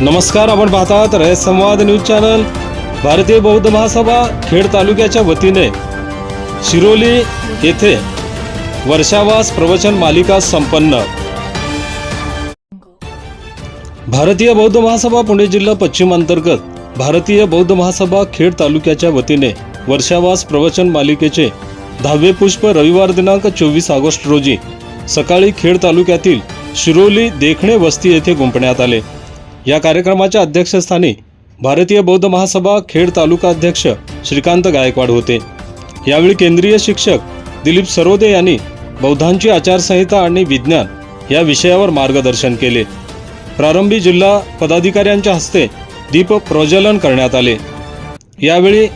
नमस्कार आपण पाहतात रयत संवाद न्यूज चॅनल. भारतीय बौद्ध महासभा खेड तालुक्याच्या वतीने शिरोली येथे वर्षावास प्रवचन मालिका संपन्न. भारतीय बौद्ध महासभा पुणे जिल्हा पश्चिम अंतर्गत भारतीय बौद्ध महासभा खेड तालुक्याच्या वतीने वर्षावास प्रवचन मालिकेचे दहावे पुष्प रविवार दिनांक चोवीस ऑगस्ट रोजी सकाळी खेड तालुक्यातील शिरोली देखणे वस्ती येथे गुंपण्यात आले. या कार्यक्रमाच्या अध्यक्षस्थानी भारतीय बौद्ध महासभा खेड तालुका अध्यक्ष श्रीकांत गायकवाड होते. यावेळी केंद्रीय शिक्षक दिलीप सरोदे यांनी बौद्धांची आचारसंहिता आणि विज्ञान या विषयावर मार्गदर्शन केले. प्रारंभी जिल्हा पदाधिकाऱ्यांच्या हस्ते दीप प्रज्वलन करण्यात आले. यावेळी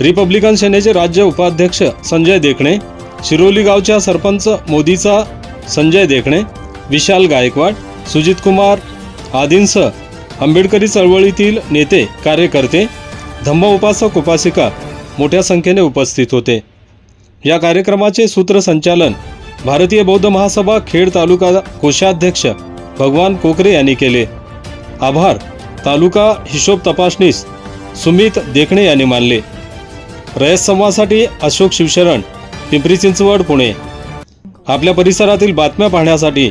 रिपब्लिकन सेनेचे राज्य उपाध्यक्ष संजय देखणे शिरोली गावच्या सरपंच मोदीचा संजय देखणे विशाल गायकवाड सुजित कुमार आदींसह आंबेडकरी चळवळीतील नेते कार्यकर्ते धम्म उपासक उपासिका मोठ्या संख्येने उपस्थित होते. या कार्यक्रमाचे सूत्रसंचालन भारतीय बौद्ध महासभा खेड तालुका कोषाध्यक्ष भगवान कोकरे यांनी केले. आभार तालुका हिशोब तपासणीस सुमित देखणे यांनी मानले. रयत संवादसाठी अशोक शिवशरण पिंपरी चिंचवड पुणे. आपल्या परिसरातील बातम्या पाहण्यासाठी